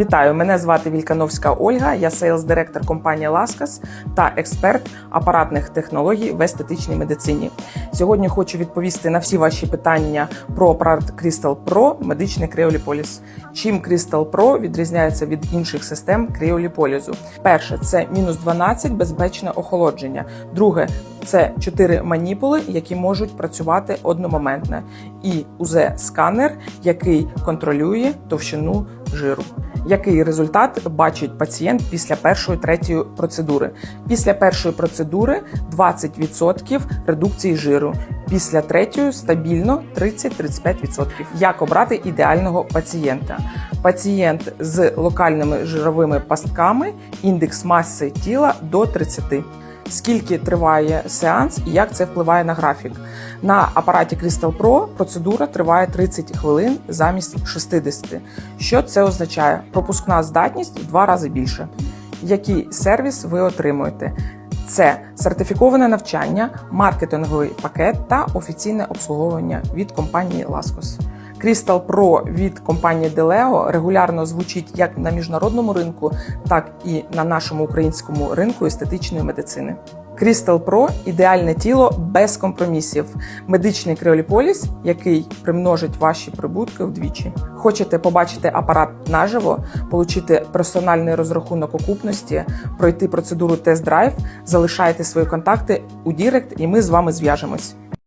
Вітаю! Мене звати Вількановська Ольга. Я сейлс-директор компанії Ласкас та експерт апаратних технологій в естетичній медицині. Сьогодні хочу відповісти на всі ваші питання про апарат Crystal Pro медичний криоліполіз. Чим Crystal Pro відрізняється від інших систем криоліполізу? Перше це мінус 12 безпечне охолодження. Друге це 4 маніпули, які можуть працювати одномоментно, і УЗ-сканер, який контролює товщину жиру. Який результат бачить пацієнт після першої третьої процедури? Після першої процедури 20% редукції жиру. Після третьої стабільно 30-35%. Як обрати ідеального пацієнта? Пацієнт з локальними жировими пастками, індекс маси тіла до 30 скільки триває сеанс і як це впливає на графік. На апараті Crystal Pro процедура триває 30 хвилин замість 60. Що це означає? Пропускна здатність в два рази більше. Який сервіс ви отримуєте? Це сертифіковане навчання, маркетинговий пакет та офіційне обслуговування від компанії Ласкос. Crystal Pro від компанії Deleo регулярно звучить як на міжнародному ринку, так і на нашому українському ринку естетичної медицини. Crystal Pro – ідеальне тіло без компромісів. Медичний криоліполіс, який примножить ваші прибутки вдвічі. Хочете побачити апарат наживо, отримати персональний розрахунок окупності, пройти процедуру тест-драйв, залишайте свої контакти у Дірект, і ми з вами зв'яжемось.